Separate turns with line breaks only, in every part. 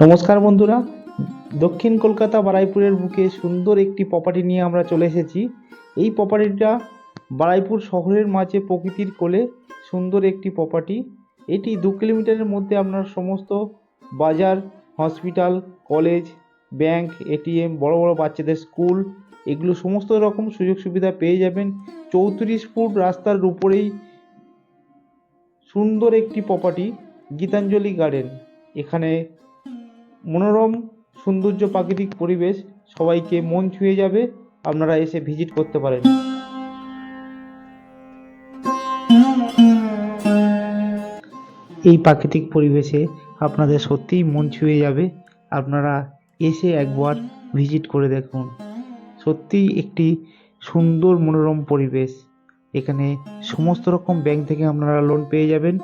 নমস্কার বন্ধুরা। দক্ষিণ কলকাতা বারাইপুরের বুকে সুন্দর একটি প্রপার্টি নিয়ে আমরা চলে এসেছি। এই প্রপার্টিটা বারাইপুর শহরের মাঝে প্রকৃতির কোলে সুন্দর একটি প্রপার্টি এটি দু কিলোমিটারের মধ্যে আপনার সমস্ত বাজার হসপিটাল কলেজ ব্যাংক এটিএম বড় বড় বাচ্চাদের স্কুল এগুলো সমস্ত রকম সুযোগ সুবিধা পেয়ে যাবেন। চৌত্রিশ ফুট রাস্তার উপরেই সুন্দর একটি প্রপার্টি গীতাঞ্জলি গার্ডেন এখানে মনোরম, সৌন্দর্য, প্রাকৃতিক পরিবেশ সবাইকে মন ছুঁয়ে যাবে। আপনারা এসে ভিজিট করতে পারেন। এই প্রাকৃতিক পরিবেশে আপনাদের সত্যিই মন ছুঁয়ে যাবে। আপনারা এসে একবার ভিজিট করে দেখুন। সত্যিই একটি সুন্দর, মনোরম পরিবেশ। এখানে সমস্ত রকম ব্যাংক থেকে আপনারা লোন পেয়ে যাবেন।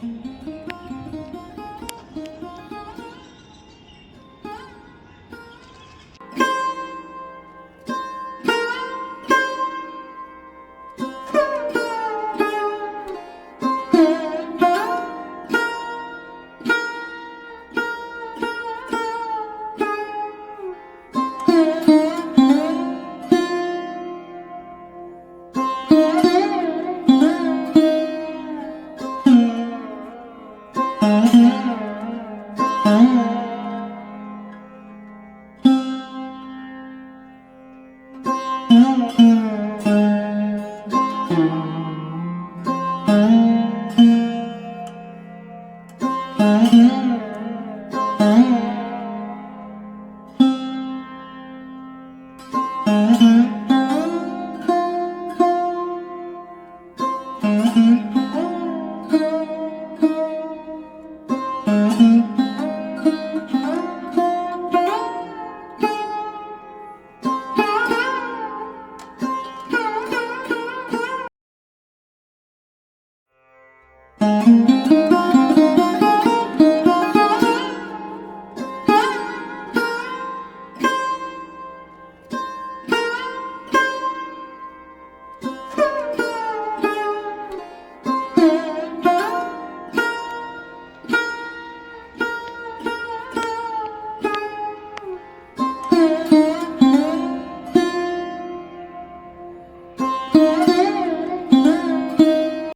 thank you Mm-hmm. Bye.